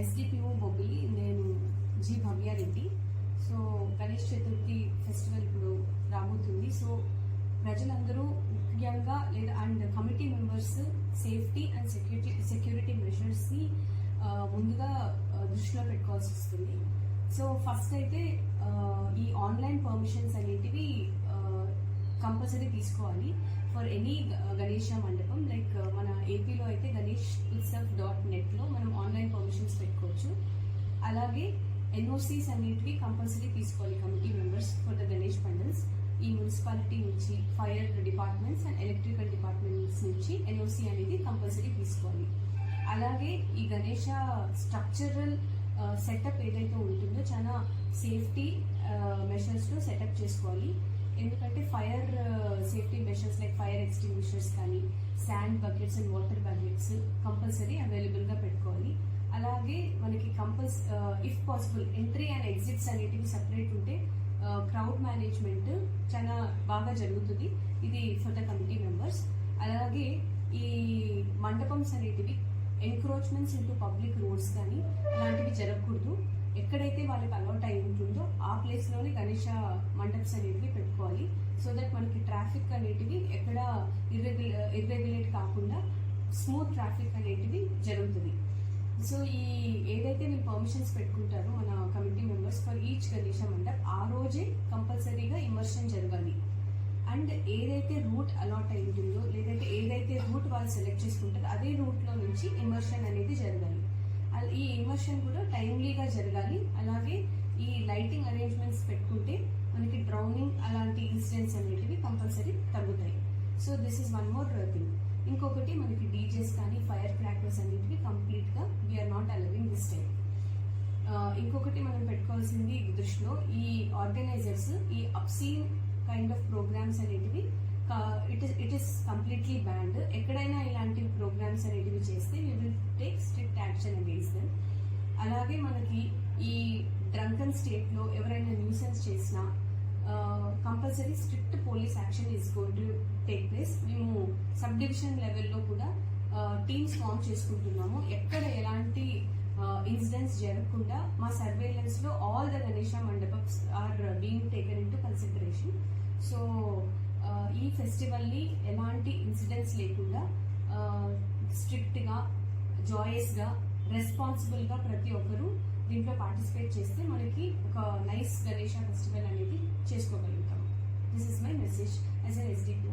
SDPO Bobbili నేను G Bhavya Reddy so Ganesh Chaturthi festival ఇప్పుడు రాబోతుంది. సో ప్రజలందరూ ముఖ్యంగా లేదా and committee members safety and security security మెషర్స్ని ముందుగా దృష్టిలో పెట్టుకోవాల్సి వస్తుంది. సో ఫస్ట్ అయితే ఈ ఆన్లైన్ పర్మిషన్స్ అనేటివి కంపల్సరీ తీసుకోవాలి. ఫర్ ఎనీ గణేష మండపం లైక్ మన ఏపీలో అయితే గణేష్ ఉత్సవ్ డాట్ నెట్లో మనం ఆన్లైన్ అలాగే ఎన్ఓసీస్ అనేటివి కంపల్సరీ తీసుకోవాలి committee members for the Ganesh pandals ఈ మున్సిపాలిటీ నుంచి fire departments and electrical departments నుంచి ఎన్ఓసీ అనేది కంపల్సరీ తీసుకోవాలి. అలాగే ఈ గణేష స్ట్రక్చరల్ సెటప్ ఏదైతే ఉంటుందో చాలా సేఫ్టీ మెషర్స్లో సెటప్ చేసుకోవాలి. ఎందుకంటే fire safety measures like fire extinguishers కానీ sand buckets and water buckets compulsory అవైలబుల్గా పెట్టుకోవాలి. అలాగే మనకి compels if possible entry and exits అనేటివి సపరేట్ ఉంటే క్రౌడ్ మేనేజ్మెంట్ చాలా బాగా జరుగుతుంది. ఇది ఫర్ ద కమిటీ మెంబర్స్ అలాగే ఈ మండపంస్ అనేటివి ఎంక్రోచ్మెంట్స్ ఇంటూ పబ్లిక్ రోడ్స్ కానీ అలాంటివి జరగకూడదు. ఎక్కడైతే వాళ్ళకి అలౌట్ అయి ఉంటుందో ఆ ప్లేస్లోనే గణేష మండప్స్ అనేటివి పెట్టుకోవాలి. సో దట్ మనకి ట్రాఫిక్ అనేటివి ఎక్కడ ఇర్రెగ్యులర్ ఇర్రెగ్యులేట్ కాకుండా స్మూత్ ట్రాఫిక్ అనేటివి జరుగుతుంది. సో ఈ ఏదైతే మీరు పర్మిషన్స్ పెట్టుకుంటారో మన committee members for each Ganesha mandap ఆ రోజే కంపల్సరీగా ఇమర్షన్ జరగాలి. అండ్ ఏదైతే రూట్ అలాట్ అయి ఉంటుందో లేదంటే ఏదైతే రూట్ వాళ్ళు సెలెక్ట్ చేసుకుంటారో అదే రూట్లో నుంచి ఇమర్షన్ అనేది జరగాలి. ఈ ఇమర్షన్ కూడా టైమ్లీగా జరగాలి. అలాగే ఈ లైటింగ్ అరేంజ్మెంట్స్ పెట్టుకుంటే మనకి డ్రౌనింగ్ అలాంటి ఇన్సిడెంట్స్ అనేటివి కంపల్సరీ తగ్గుతాయి. So this is one more thing ఇంకొకటి మనకి డీజేస్ కానీ ఫైర్ క్రాకర్స్ అనేటివి కంప్లీట్గా we're not allowing this time ఇంకొకటి కావాల్సింది దృష్టిలో ఈ ఆర్గనైజర్స్ ఈ అప్సీన్ కైండ్ ఆఫ్ ప్రోగ్రామ్స్ అనేటివి it is it is completely banned ఎక్కడైనా ఇలాంటి ప్రోగ్రామ్స్ అనేటివి చేస్తే we will take strict action against them అలాగే మనకి ఈ డ్రంకన్ స్టేట్లో ఎవరైనా న్యూసెన్స్ చేసినా compulsory strict police action is going to take place మేము సబ్ డివిజన్ లెవెల్లో కూడా టీమ్స్ ఫామ్ చేసుకుంటున్నాము. ఎక్కడ ఎలాంటి ఇన్సిడెంట్స్ జరగకుండా మా సర్వేలెన్స్లో all the Ganesha mandapas are being taken into consideration so ఈ ఫెస్టివల్ని ఎలాంటి ఇన్సిడెంట్స్ లేకుండా స్ట్రిక్ట్గా జాయస్గా రెస్పాన్సిబుల్గా ప్రతి ఒక్కరూ దీంట్లో పార్టిసిపేట్ చేస్తే మనకి ఒక నైస్ గణేష ఫెస్టివల్ అనేది చేసుకోగలుగుతాం. This is my message as an SDPO